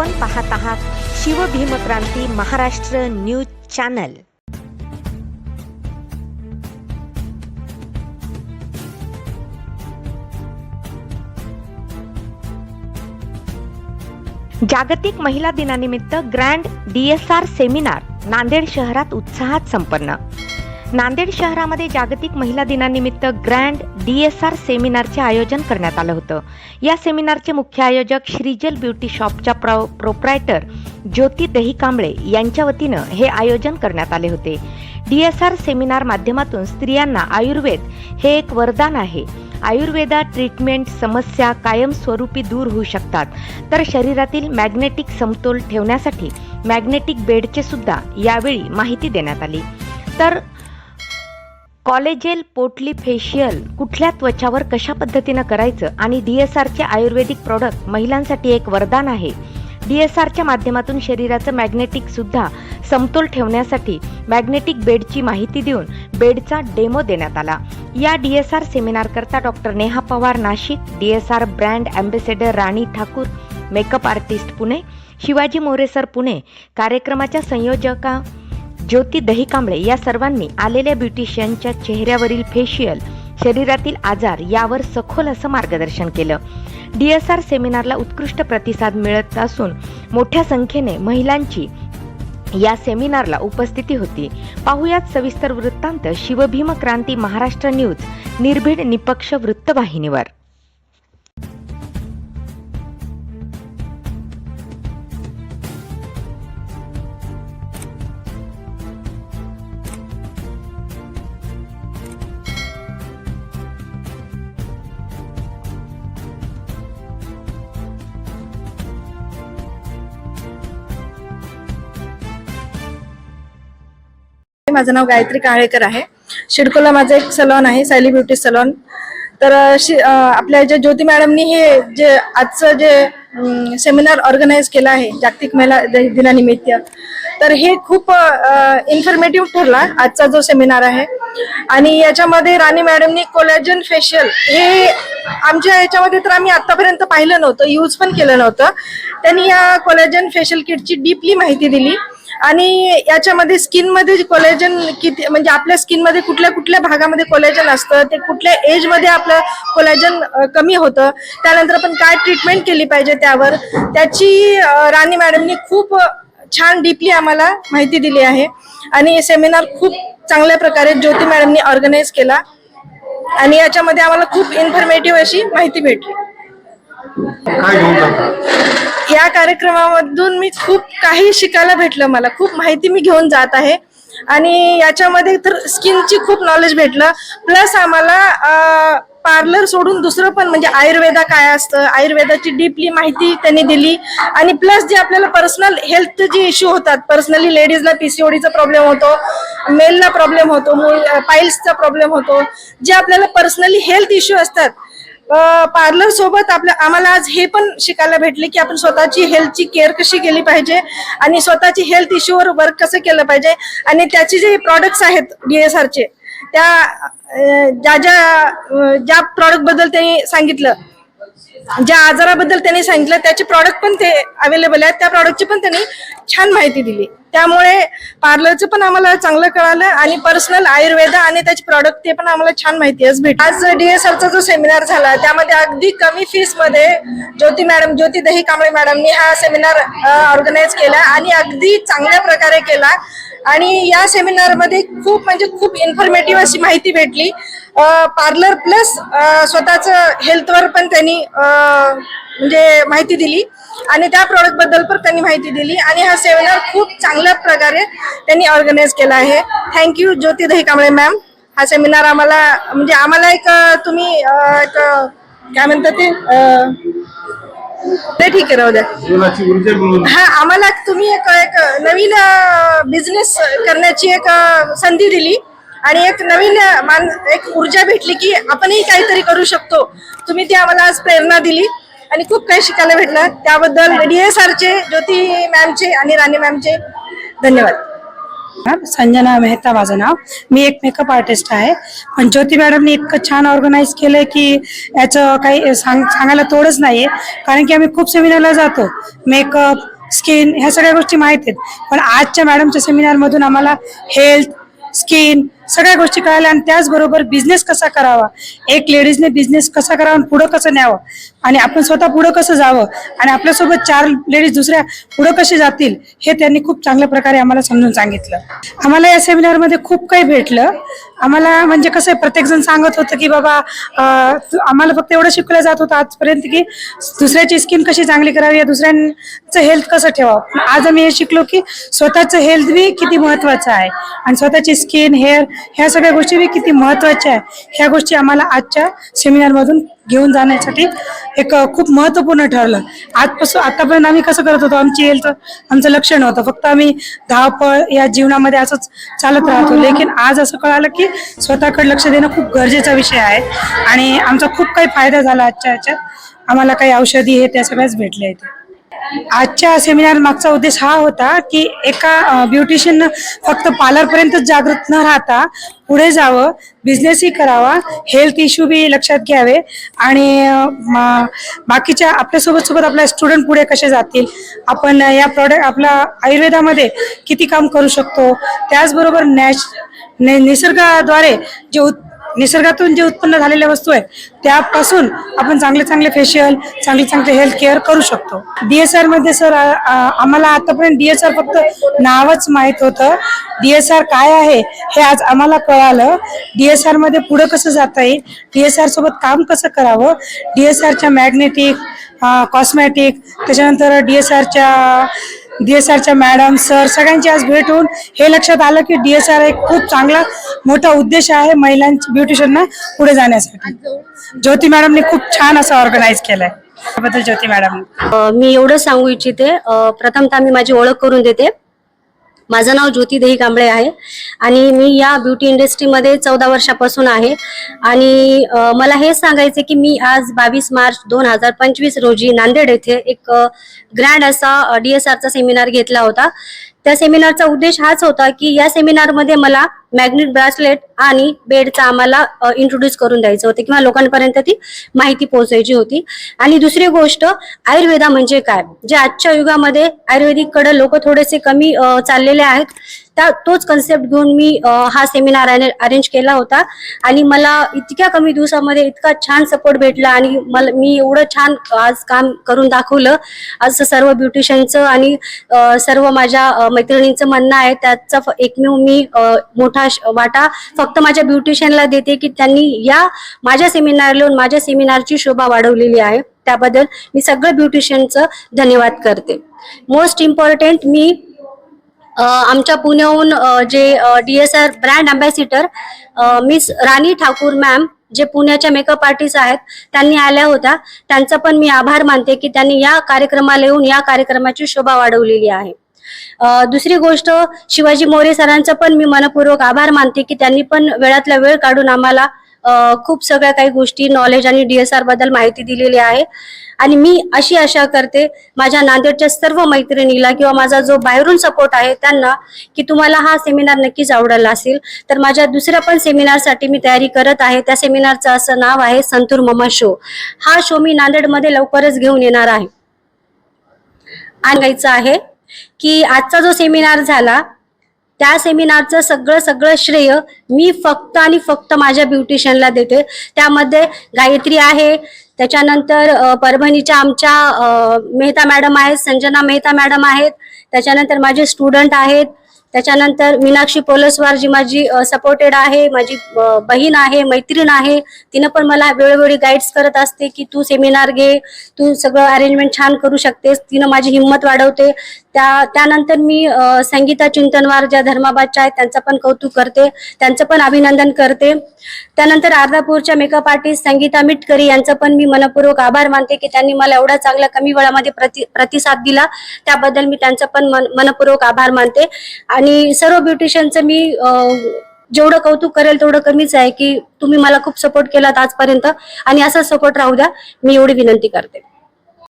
आपण पाहत आहात शिवभीमक्रांती महाराष्ट्र न्यूज चॅनल. जागतिक महिला दिनानिमित्त ग्रँड डीएसआर सेमिनार नांदेड शहरात उत्साहात संपन्न. नांदेड शहरामध्ये जागतिक महिला दिनानिमित्त ग्रँड डी एस आर सेमिनारचे आयोजन करण्यात आलं होतं. या सेमिनारचे मुख्य आयोजक श्रीजल ब्युटी शॉपच्या प्रो प्रोप्रायटर ज्योती दही कांबळे यांच्या वतीनं हे आयोजन करण्यात आले होते. डी एस आर सेमिनार माध्यमातून स्त्रियांना आयुर्वेद हे एक वरदान आहे. आयुर्वेदा ट्रीटमेंट समस्या कायमस्वरूपी दूर होऊ शकतात. तर शरीरातील मॅग्नेटिक समतोल ठेवण्यासाठी मॅग्नेटिक बेडचे सुद्धा यावेळी माहिती देण्यात आली. तर कॉलेजेल पोटली फेशियल कुठल्या त्वचावर कशा पद्धतीनं करायचं आणि डी एस आरचे आयुर्वेदिक प्रॉडक्ट महिलांसाठी एक वरदान आहे? डी एस आरच्या माध्यमातून शरीराचं मॅग्नेटिक सुद्धा समतोल ठेवण्यासाठी मॅग्नेटिक बेडची माहिती देऊन बेडचा डेमो देण्यात आला. या डी एस आर सेमिनार करता doctor Neha Pawar Nashik D S R brand ambassador Rani Thakur makeup artist Pune Shivaji More sir Pune कार्यक्रमाच्या संयोजका ज्योती दही कांबळे या सर्वांनी आलेल्या ब्युटिशियनच्या चेहऱ्यावरील फेशियल शरीरातील आजार यावर सखोल असं मार्गदर्शन केलं. डी एस आर सेमिनारला उत्कृष्ट प्रतिसाद मिळत असून मोठ्या संख्येने महिलांची या सेमिनारला उपस्थिती होती. पाहुयात सविस्तर वृत्तांत शिवभीम क्रांती महाराष्ट्र न्यूज निर्भीड निपक्ष वृत्तवाहिनीवर. माझं नाव गायत्री काळेकर आहे. शिडकोला माझं एक सलॉन आहे सायली ब्युटी सलॉन. तर आपल्या ज्या ज्योती मॅडमनी हे जे आजचं जे सेमिनार ऑर्गनाईज केलं आहे जागतिक महिला दिनानिमित्त. तर हे खूप इन्फॉर्मेटिव्ह ठरला आजचा जो सेमिनार आहे. आणि याच्यामध्ये राणी मॅडमनी कोलॅजन फेशियल हे आमच्या याच्यामध्ये तर आम्ही आतापर्यंत पाहिलं नव्हतं यूज पण केलं नव्हतं. त्यांनी या कोलॅजन फेशियल किटची डीपली माहिती दिली. आणि याच्यामध्ये स्किनमध्ये कोलेजन किती म्हणजे आपल्या स्किनमध्ये कुठल्या कुठल्या भागामध्ये कोलेजन असतं ते कुठल्या एजमध्ये आपलं कोलेजन कमी होतं त्यानंतर आपण काय ट्रीटमेंट केली पाहिजे त्यावर त्याची राणी मॅडमनी खूप छान डीपली आम्हाला माहिती दिली आहे. आणि सेमिनार खूप चांगल्या प्रकारे ज्योती मॅडमनी ऑर्गनाईज केला. आणि याच्यामध्ये आम्हाला खूप इन्फॉर्मेटिव्ह अशी माहिती भेटली. काय घेऊन जातात या कार्यक्रमामधून मी खूप काही शिकायला भेटलं मला. खूप माहिती मी घेऊन जात आहे. आणि याच्यामध्ये तर स्किनची खूप नॉलेज भेटलं. प्लस आम्हाला पार्लर सोडून दुसरं पण म्हणजे आयुर्वेदा काय असतं आयुर्वेदाची डीपली माहिती त्यांनी दिली. आणि प्लस जे आपल्याला पर्सनल हेल्थ जे इश्यू होतात पर्सनली लेडीजला पीसीओडीचा प्रॉब्लेम होतो मेलला प्रॉब्लेम होतो पाईल्सचा प्रॉब्लेम होतो. जे आपल्याला पर्सनली हेल्थ इश्यू असतात पार्लर सोबत आपल्या आम्हाला आज हे पण शिकायला भेटले की आपण स्वतःची हेल्थची केअर कशी केली पाहिजे आणि स्वतःची हेल्थ इश्यूवर वर्क कसं केलं पाहिजे आणि त्याचे जे प्रॉडक्ट्स आहेत डीएसआरचे त्या ज्या ज्या ज्या प्रॉडक्टबद्दल त्यांनी सांगितलं ज्या आजाराबद्दल त्यांनी सांगितलं त्याचे प्रॉडक्ट पण ते अवेलेबल आहेत. त्या प्रॉडक्टची पण त्यांनी छान माहिती दिली. त्यामुळे पार्लरचं पण आम्हाला चांगलं कळालं आणि पर्सनल आयुर्वेद आणि त्याचे प्रॉडक्ट ते पण आम्हाला छान माहिती आज भेट आज डीएसआरचा जो सेमिनार झाला त्यामध्ये अगदी कमी फीसमध्ये ज्योती मॅडम ज्योती दही कांबळे मॅडमनी हा सेमिनार ऑर्गनाईज केला आणि अगदी चांगल्या प्रकारे केला. आणि या सेमिनारमध्ये खूप म्हणजे खूप इन्फॉर्मेटिव्ह अशी माहिती भेटली. पार्लर प्लस स्वतःच हेल्थवर पण त्यांनी म्हणजे माहिती दिली. आणि त्या प्रॉडक्टबद्दल पण त्यांनी माहिती दिली. आणि हा सेमिनार खूप चांगल्या प्रकारे त्यांनी ऑर्गनाईज केला आहे. थँक्यू ज्योती दही कांबळे मॅम हा सेमिनार आम्हाला म्हणजे आम्हाला एक तुम्ही एक काय म्हणतात ते ठीक आहे राहू द्या. हा आम्हाला तुम्ही एक एक नवीन बिझनेस करण्याची एक संधी दिली. आणि एक नवीन मान एक ऊर्जा भेटली की आपणही काहीतरी करू शकतो. तुम्ही ती आम्हाला आज प्रेरणा दिली. आणि खूप काही शिकायला भेटलं. त्याबद्दल डीएसआरचे ज्योती मॅमचे आणि राणी मॅमचे धन्यवाद. संजना मेहता माझं नाव. मी एक मेकअप आर्टिस्ट आहे. पण ज्योती मॅडमने इतकं छान ऑर्गनाईज केलंय की याचं काही सांग सांगायला तोडच नाहीये. कारण की आम्ही खूप सेमिनारला जातो. मेकअप स्किन ह्या सगळ्या गोष्टी माहीत आहेत. पण आजच्या मॅडमच्या सेमिनारमधून आम्हाला हेल्थ स्किन सगळ्या गोष्टी कळाल्या आणि त्याचबरोबर बिझनेस कसा करावा? एक लेडीजने बिझनेस कसा करावा आणि पुढं कसं न्यावं? आणि आपण स्वतः पुढं कसं जावं? आणि आपल्यासोबत चार लेडीज दुसऱ्या पुढं कसे जातील? हे त्यांनी खूप चांगल्या प्रकारे आम्हाला समजून सांगितलं. आम्हाला या सेमिनारमध्ये खूप काही भेटलं. आम्हाला म्हणजे कसं आहे, सांगत होतं की बाबा आम्हाला फक्त एवढं शिकवलं जात होतं आजपर्यंत की दुसऱ्याची स्किन कशी चांगली करावी? या दुसऱ्यांचं हेल्थ कसं ठेवावं? आज आम्ही हे शिकलो की स्वतःचं हेल्थ बी किती महत्वाचं आहे. आणि स्वतःची स्किन हेअर ह्या सगळ्या गोष्टी बी किती महत्त्वाच्या आहे. ह्या गोष्टी आम्हाला आजच्या सेमिनार मधून घेऊन जाण्यासाठी एक खूप महत्त्वपूर्ण ठरलं. आजपासून आतापर्यंत आम्ही कसं करत होतो आमची हेल्थ आमचं लक्ष नव्हतं. फक्त आम्ही धावपळ या जीवनामध्ये असंच चालत राहतो. लेकिन आज असं कळालं की स्वतःकडे लक्ष देणं खूप गरजेचा विषय आहे. आणि आमचा खूप काही फायदा झाला आजच्या ह्याच्यात. आम्हाला काही औषधी हे त्या सगळ्याच भेटल्या इथे. आजच्या सेमिनार मागचा उद्देश हा होता की एका ब्युटिशियन फक्त पार्लरपर्यंतच जागृत न राहता पुढे जावं बिझनेसही करावा हेल्थ इश्यू बी लक्षात घ्यावे आणि बाकीच्या आपल्यासोबत सोबत आपल्या स्टुडंट पुढे कसे जातील आपण या प्रॉडक्ट आपल्या आयुर्वेदामध्ये किती काम करू शकतो त्याचबरोबर नॅच निसर्गाद्वारे जे उत् निसर्गातून जे उत्पन्न झालेल्या वस्तू आहेत त्यापासून आपण चांगले चांगले फेशियल चांगले चांगले हेल्थ केअर करू शकतो. डीएसआरमध्ये सर आम्हाला आतापर्यंत डीएसआर फक्त नावच माहीत होतं. डीएसआर काय आहे हे आज आम्हाला कळालं. डीएसआरमध्ये पुढे कसं जाता येईल? डीएसआर सोबत काम कसं करावं? डीएसआरच्या मॅग्नेटिक कॉस्मॅटिक त्याच्यानंतर डीएसआरच्या डीएसआरच्या मॅडम सर सगळ्यांची आज भेट होऊन हे लक्षात आलं की डीएसआर एक खूप चांगला मोठा उद्देश आहे महिलांच्या ब्युटिशियनना पुढे जाण्यासाठी. ज्योती मॅडमने खूप छान असं ऑर्गनाईज केलंय. त्याबद्दल ज्योती मॅडम मी एवढं सांगू इच्छिते. प्रथमतः मी माझी ओळख करून देते. माझं नाव ज्योती देही कांबळे आहे आणि मी या ब्युटी इंडस्ट्रीमध्ये चौदा वर्षापासून आहे. आणि मला हे सांगायचे की मी आज बावीस मार्च दोन हजार पंचवीस रोजी नांदेड येथे एक ग्रँड असा डी एस आरचा सेमिनार घेतला होता. त्या सेमिनारचा उद्देश हाच होता की या सेमिनारमध्ये मला मॅग्नेट ब्रासलेट आणि बेडचा आम्हाला इंट्रोड्यूस करून द्यायचं होतं किंवा लोकांपर्यंत ती माहिती पोहोचायची होती. आणि दुसरी गोष्ट आयुर्वेदा म्हणजे काय? जे आजच्या युगामध्ये आयुर्वेदिककडे लोक थोडेसे कमी चाललेले आहेत. त्या तोच कन्सेप्ट घेऊन मी हा सेमिनार अरेंज केला होता. आणि मला इतक्या कमी दिवसामध्ये इतका छान सपोर्ट भेटला आणि मला मी एवढं छान आज काम करून दाखवलं. आज सर्व ब्युटिशियनचं आणि सर्व माझ्या मैत्रिणींचं म्हणणं आहे त्याचा फ- एकमेव मी मोठा श- वाटा फक्त माझ्या ब्युटिशियनला देते की त्यांनी या माझ्या सेमिनार माझ्या सेमिनारची शोभा वाढवलेली आहे. त्याबद्दल मी सगळं ब्युटिशियनचं धन्यवाद करते. मोस्ट इम्पॉर्टंट मी आमच्या पुण्याहून जे D S R brand ambassador miss Rani Thakur ma'am जे पुण्याच्या मेकअप आर्टिस्ट आहेत त्यांनी आल्या होत्या. त्यांचा पण मी आभार मानते की त्यांनी या कार्यक्रमाला येऊन या कार्यक्रमाची शोभा वाढवलेली आहे. दुसरी गोष्ट शिवाजी मोरे सरांचा पण मी मनपूर्वक आभार मानते की त्यांनी पण वेळातला वेळ काढून आम्हाला खूप सगळ्या काही गोष्टी नॉलेज आणि डीएसआरबद्दल माहिती दिलेली आहे. आणि मी अशी आशा करते माझ्या नांदेडच्या सर्व मैत्रिणीला किंवा माझा जो बाहेरून सपोर्ट आहे त्यांना की तुम्हाला हा सेमिनार नक्कीच आवडला असेल. तर माझ्या दुसऱ्या पण सेमिनारसाठी मी तयारी करत आहे. त्या सेमिनारचं असं नाव आहे संतूर ममा शो हा शो मी नांदेडमध्ये लवकरच घेऊन येणार आहे. आणायचं आहे की आजचा जो सेमिनार झाला त्या सेमिनारचं सगळं सगळं श्रेय मी फक्त आणि फक्त माझ्या ब्युटिशियनला देते. त्यामध्ये गायत्री आहे. त्याच्यानंतर परभणीच्या आमच्या मेहता मॅडम आहेत संजना मेहता मॅडम आहेत. त्याच्यानंतर माझे स्टुडंट आहेत. त्याच्यानंतर मीनाक्षी पोलसवार जी माझी सपोर्टेड आहे माझी बहीण आहे मैत्रीण आहे तिनं पण मला वेळोवेळी गाईड्स करत असते की तू सेमिनार घे तू सगळं अरेंजमेंट छान करू शकतेस तिनं माझी हिंमत वाढवते. त्या त्यानंतर मी संगीता चिंतनवार ज्या धर्माबादच्या आहेत त्यांचं पण कौतुक करते त्यांचं पण अभिनंदन करते. त्यानंतर अर्धापूरच्या मेकअप आर्टिस्ट संगीता मिटकरी यांचं पण मी मनपूर्वक आभार मानते की त्यांनी मला एवढा चांगला कमी वेळामध्ये प्रति प्रतिसाद दिला. त्याबद्दल मी त्यांचं पण मन मनपूर्वक आभार मानते. आणि सर्व ब्युटिशियनचं मी जेवढं कौतुक करेल तेवढं कमीच आहे की तुम्ही मला खूप सपोर्ट केलात आजपर्यंत. आणि असा सपोर्ट राहू द्या. मी एवढी विनंती करते.